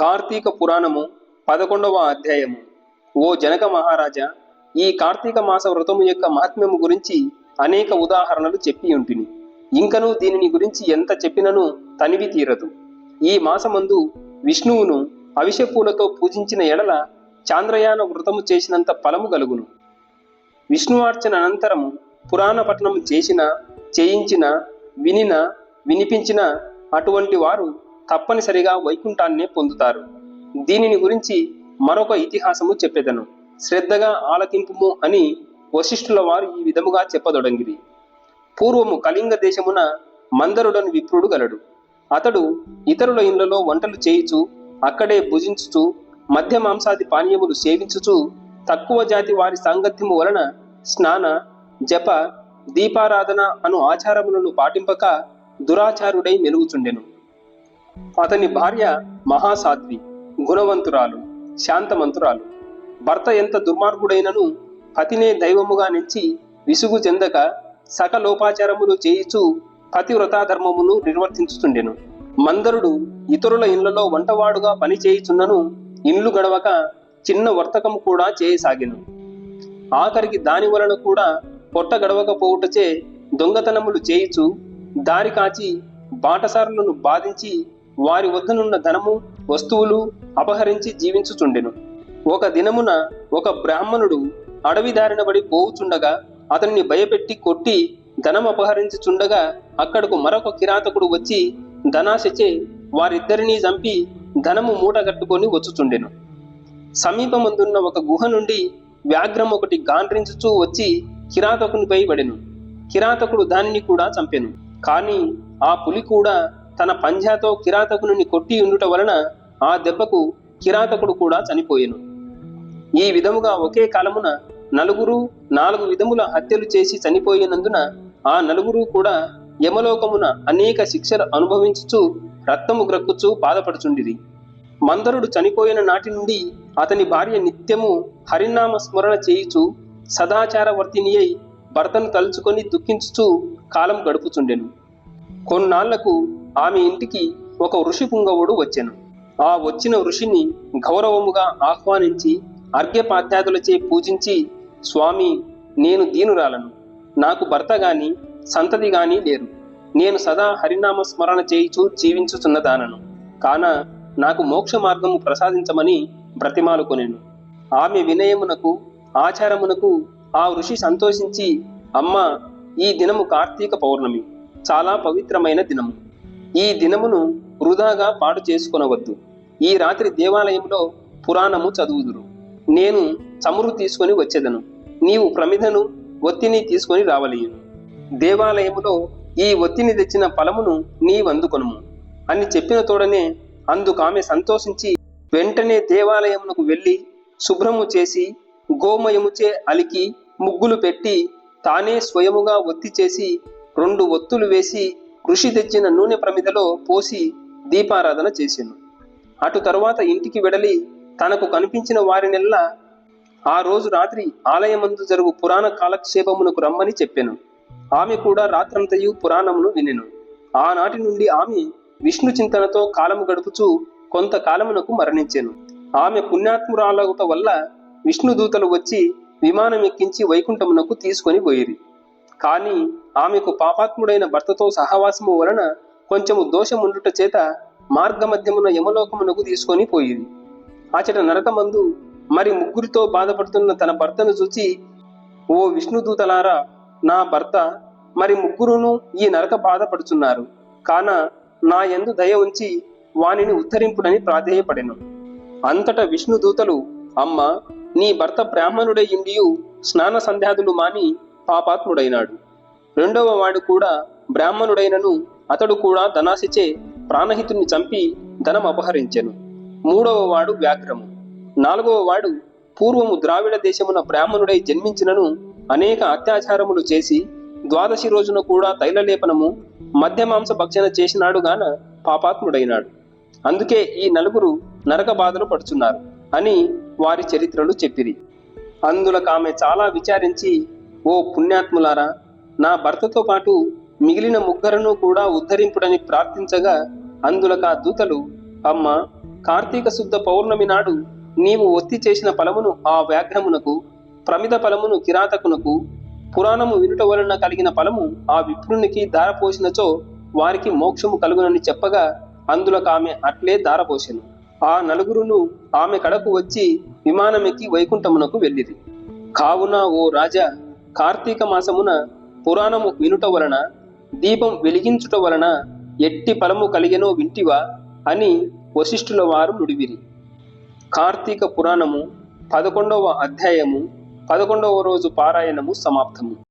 కార్తీక పురాణము పదకొండవ అధ్యాయము. ఓ జనక మహారాజా ఈ కార్తీక మాస వ్రతము యొక్క మహాత్మ్యము గురించి అనేక ఉదాహరణలు చెప్పి ఉంటిని. ఇంకను దీనిని గురించి ఎంత చెప్పినను తనివి తీరదు. ఈ మాసమందు విష్ణువును అవిషపూలతో పూజించిన ఎడల చాంద్రయాన వ్రతము చేసినంత ఫలము కలుగును. విష్ణువార్చన అనంతరము పురాణ పఠనం చేసిన చేయించిన వినిన వినిపించిన అటువంటి వారు తప్పనిసరిగా వైకుంఠాన్నే పొందుతారు. దీనిని గురించి మరొక ఇతిహాసము చెప్పెదను. శ్రద్ధగా ఆలకింపుము అని వశిష్ఠుల వారు ఈ విధముగా చెప్పదొడంగిరి. పూర్వము కళింగ దేశమున మందరుడని విప్రుడు గలడు. అతడు ఇతరుల ఇండ్లలో వంటలు చేయుచు అక్కడే భుజించుచు మధ్య మాంసాది పానీయములు సేవించుచు తక్కువ జాతి వారి సాంగత్యము వలన స్నాన జప దీపారాధన అను ఆచారములను పాటింపక దురాచారుడై మెలుగుచుండెను. అతని భార్య మహాసాధ్వి గుణవంతురాలు శాంతమంతురాలు. భర్త ఎంత దుర్మార్గుడైనను పతినే దైవముగా నిలిచి విసుగు చెందక సకలోపాచారములు చేయిచు పతివ్రతాధర్మమును నిర్వర్తించుతుండెను మందరుడు ఇతరుల ఇండ్లలో వంటవాడుగా పని చేయుచున్నను ఇండ్లు గడవక చిన్న వర్తకము కూడా చేయసాగెను. ఆఖరికి దాని వలన కూడా పొట్ట గడవకపోవుటచే దొంగతనములు చేయుచు దారి కాచి బాటసారులను బాధించి వారి వద్దనున్న ధనము వస్తువులు అపహరించి జీవించుచుండెను. ఒక దినమున ఒక బ్రాహ్మణుడు అడవి దారినబడి పోవుచుండగా అతన్ని భయపెట్టి కొట్టి ధనం అపహరించుచుండగా అక్కడకు మరొక కిరాతకుడు వచ్చి ధనాశచే వారిద్దరినీ చంపి ధనము మూటగట్టుకొని వచ్చుచుండెను. సమీపమందున్న ఒక గుహ నుండి వ్యాఘ్రం ఒకటి గాండ్రించుచూ వచ్చి కిరాతకునిపై పడెను. కిరాతకుడు దానిని కూడా చంపెను. కానీ ఆ పులి కూడా తన పంజాతో కిరాతకుని కొట్టి ఉండుట వలన ఆ దెబ్బకు కిరాతకుడు కూడా చనిపోయెను. ఈ విధముగా ఒకే కాలమున నలుగురు నాలుగు విధముల హత్యలు చేసి చనిపోయినందున ఆ నలుగురు కూడా యమలోకమున అనేక శిక్షలు అనుభవించుచు రక్తము గ్రక్కుచు బాధపడుచుండిరి. మందరుడు చనిపోయిన నాటి నుండి అతని భార్య నిత్యము హరినామ స్మరణ చేయుచు సదాచారవర్తిని అయి భర్తను తలుచుకొని దుఃఖించుచు కాలం గడుపుచుండెను. కొన్నాళ్ళకు ఆమె ఇంటికి ఒక ఋషి పుంగవుడు వచ్చెను. ఆ వచ్చిన ఋషిని గౌరవముగా ఆహ్వానించి అర్ఘ్యపాద్యాదులచే పూజించి స్వామి నేను దీనురాలను. నాకు భర్త గాని సంతతి గాని లేరు. నేను సదా హరినామ స్మరణ చేయిచూ జీవించుచున్నదానను కాన నాకు మోక్ష మార్గము ప్రసాదించమని బ్రతిమాలుకొనెను ఆమె వినయమునకు ఆచారమునకు ఆ ఋషి సంతోషించి అమ్మ ఈ దినము కార్తీక పౌర్ణమి. చాలా పవిత్రమైన దినము. ఈ దినమును వృధాగా పాటు చేసుకొనవద్దు. ఈ రాత్రి దేవాలయంలో పురాణము చదువుదురు. నేను చమురు తీసుకొని వచ్చేదను. నీవు ప్రమిదను ఒత్తిని తీసుకొని రావలేను దేవాలయములో ఈ ఒత్తిని తెచ్చిన ఫలమును నీవందుకొనుము అని చెప్పిన తోడనే అందుకామె సంతోషించి వెంటనే దేవాలయమునకు వెళ్ళి శుభ్రము చేసి గోమయముచే అలికి ముగ్గులు పెట్టి తానే స్వయముగా ఒత్తి చేసి రెండు ఒత్తులు వేసి ఋషి తెచ్చిన నూనె ప్రమిదలో పోసి దీపారాధన చేసెను అటు తరువాత ఇంటికి వెడలి తనకు కనిపించిన వారినెల్లా ఆ రోజు రాత్రి ఆలయమందు జరుగు పురాణ కాలక్షేపమునకు రమ్మని చెప్పెను. ఆమె కూడా రాత్రంతయు పురాణమును వినెను. ఆనాటి నుండి ఆమె విష్ణు చింతనతో కాలము గడుపుచూ కొంతకాలమునకు మరణించెను. ఆమె పుణ్యాత్మురాలగుట వల్ల విష్ణు దూతలు వచ్చి విమానం ఎక్కించి వైకుంఠమునకు తీసుకొని పోయిరి. కానీ ఆమెకు పాపాత్ముడైన భర్తతో సహవాసము వలన కొంచెము దోషముండుట చేత మార్గమధ్యమున యమలోకమునకు తీసుకొని పోయింది. అచట నరకమందు మరి ముగ్గురితో బాధపడుతున్న తన భర్తను చూచి ఓ విష్ణుదూతలారా నా భర్త మరి ముగ్గురును ఈ నరక బాధపడుచున్నారు. కాన నా యందు దయ ఉంచి వానిని ఉత్తరింపుడని ప్రాధేయపడెను. అంతటా విష్ణుదూతలు అమ్మ నీ భర్త బ్రాహ్మణుడే ఇండియు స్నాన సంధ్యాదులు మాని పాపాత్ముడైనాడు. రెండవ వాడు కూడా బ్రాహ్మణుడైనను అతడు కూడా ధనాశిచే ప్రాణహితుని చంపి ధనం అపహరించెను. మూడవ వాడు వ్యాఘ్రము నాలుగవ వాడు పూర్వము ద్రావిడ దేశమున బ్రాహ్మణుడై జన్మించినను అనేక అత్యాచారములు చేసి ద్వాదశి రోజున కూడా తైలలేపనము మధ్య మాంస భక్షణ చేసినాడు గాన పాపాత్ముడైనాడు. అందుకే ఈ నలుగురు నరక బాధలు పడుచున్నారు అని వారి చరిత్రలు చెప్పిరి. అందులకు ఆమె చాలా విచారించి ఓ పుణ్యాత్ములారా నా భర్తతో పాటు మిగిలిన ముగ్గురును కూడా ఉద్ధరింపుడని ప్రార్థించగా అందులక ఆ దూతలు అమ్మ కార్తీక శుద్ధ పౌర్ణమి నాడు నీవు ఒత్తి చేసిన ఫలమును ఆ వ్యాఘ్రమునకు ప్రమిద ఫలమును కిరాతకునకు పురాణము వినుట వలన కలిగిన ఫలము ఆ విప్రునికి దారపోసినచో వారికి మోక్షము కలుగునని చెప్పగా అందులకు ఆమె అట్లే దారపోసెను ఆ నలుగురును ఆమె కడకు వచ్చి విమానమెక్కి వైకుంఠమునకు వెళ్ళిరి. కావున ఓ రాజా కార్తీక మాసమున పురాణము వినుట వలన దీపం వెలిగించుట వలన ఎట్టి ఫలము కలిగెనో వింటివా అని వశిష్ఠుల వారు నుడివిరి. కార్తీక పురాణము పదకొండవ అధ్యాయము పదకొండవ రోజు పారాయణము సమాప్తము.